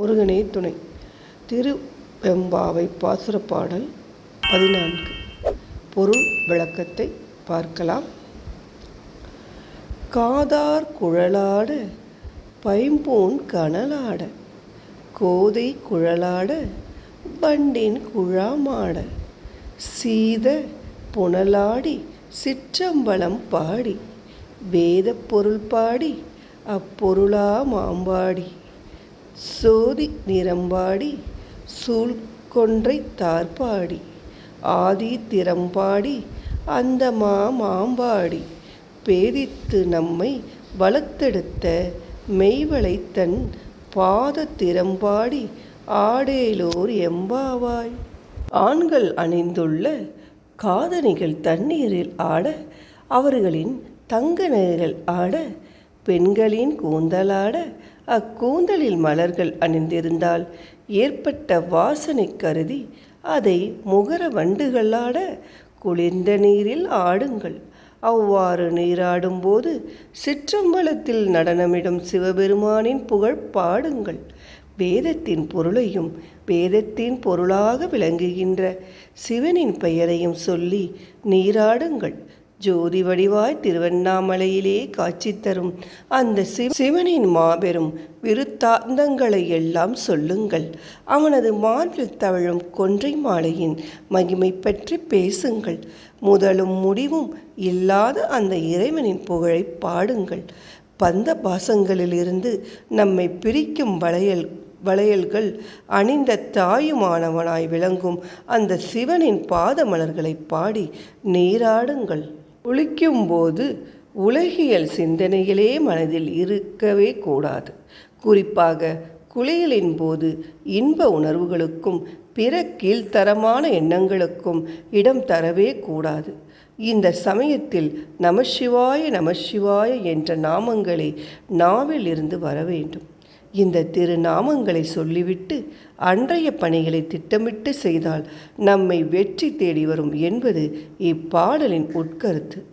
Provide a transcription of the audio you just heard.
முருகனே துணை. திருவெம்பாவை பாசுரப்பாடல் பதினான்கு. பொருள் விளக்கத்தை பார்க்கலாம். காதார் குழலாட பைம்பூன் கனலாட கோதை குழலாட வண்டின் குழாமாட சீத புனலாடி சிற்றம்பலம் பாடி வேதப் பொருள் பாடி அப்பொருளா மாம்பாடி. சோதி நிறம்பாடி சூழ்கொன்றை தார்பாடி ஆதி திறம்பாடி அந்த மாம்பாடி பேதித்து நம்மை வளர்த்தெடுத்த மெய்வளைத்தன் பாத திறம்பாடி ஆடேலோர் எம்பாவாய். ஆண்கள் அணிந்துள்ள காதணிகள் தண்ணீரில் ஆட அவர்களின் தங்க நகைகள் ஆட பெண்களின் கூந்தலாட அக்கூந்தலில் மலர்கள் அணிந்திருந்தால் ஏற்பட்ட வாசனை கருதி அதை முகர வண்டுகளாட குளிர்ந்த நீரில் ஆடுங்கள். அவ்வாறு நீராடும்போது சிற்றம்பலத்தில் நடனமிடும் சிவபெருமானின் புகழ் பாடுங்கள். வேதத்தின் பொருளையும் வேதத்தின் பொருளாக விளங்குகின்ற சிவனின் பெயரையும் சொல்லி நீராடுங்கள். ஜோதி வடிவாய் திருவண்ணாமலையிலே காட்சி தரும் அந்த சிவ சிவனின் மாபெரும் விருத்தாந்தங்களை எல்லாம் சொல்லுங்கள். அவனது மார்பில் தவழும் கொன்றை மாலையின் மகிமை பற்றி பேசுங்கள். முதலும் முடிவும் இல்லாத அந்த இறைவனின் புகழை பாடுங்கள். பந்த பாசங்களிலிருந்து நம்மை பிரிக்கும் வளையல் வளையல்கள் அணிந்த தாயுமானவனாய் விளங்கும் அந்த சிவனின் பாதமலர்களை பாடி நீராடுங்கள். குளிக்கும்போது உலகியல் சிந்தனைகளே மனதில் இருக்கவே கூடாது. குறிப்பாக குளியலின் போது இன்ப உணர்வுகளுக்கும் பிற கீழ்த்தரமான எண்ணங்களுக்கும் இடம் தரவே கூடாது. இந்த சமயத்தில் நமசிவாய நமசிவாய என்ற நாமங்களே நாவில் இருந்து வர வேண்டும். இந்த திருநாமங்களை சொல்லிவிட்டு அன்றைய பணிகளை திட்டமிட்டு செய்தால் நம்மை வெற்றி தேடி வரும் என்பது இப்பாடலின் உட்கருத்து.